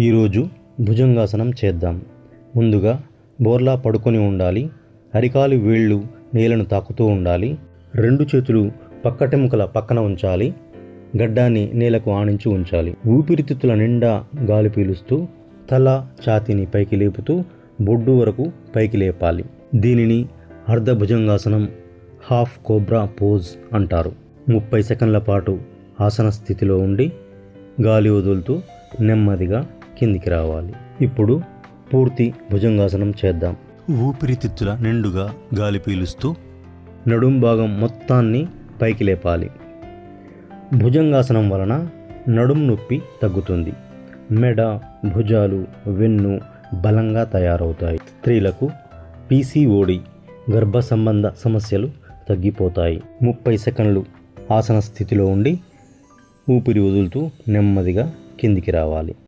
ఈరోజు భుజంగాసనం చేద్దాం. ముందుగా బోర్లా పడుకొని ఉండాలి. అరికాలు వేళ్ళు నేలను తాకుతూ ఉండాలి. రెండు చేతులు పక్కటెముకల పక్కన ఉంచాలి. గడ్డాన్ని నేలకు ఆనించి ఉంచాలి. ఊపిరితిత్తుల నిండా గాలి పీలుస్తూ తల ఛాతీని పైకి లేపుతూ బొడ్డు వరకు పైకి లేపాలి. దీనిని అర్ధ భుజంగాసనం హాఫ్ కోబ్రా పోజ్ అంటారు. ముప్పై సెకండ్ల పాటు ఆసన స్థితిలో ఉండి గాలి వదులుతూ నెమ్మదిగా కిందికి రావాలి. ఇప్పుడు పూర్తి భుజంగాసనం చేద్దాం. ఊపిరితిత్తుల నిండుగా గాలి పీలుస్తూ నడుం భాగం మొత్తాన్ని పైకి లేపాలి. భుజంగాసనం వలన నడుం నొప్పి తగ్గుతుంది. మెడ భుజాలు వెన్ను బలంగా తయారవుతాయి. స్త్రీలకు పీసీఓడి గర్భ సంబంధ సమస్యలు తగ్గిపోతాయి. ముప్పై సెకండ్లు ఆసన స్థితిలో ఉండి ఊపిరి వదులుతూ నెమ్మదిగా కిందికి రావాలి.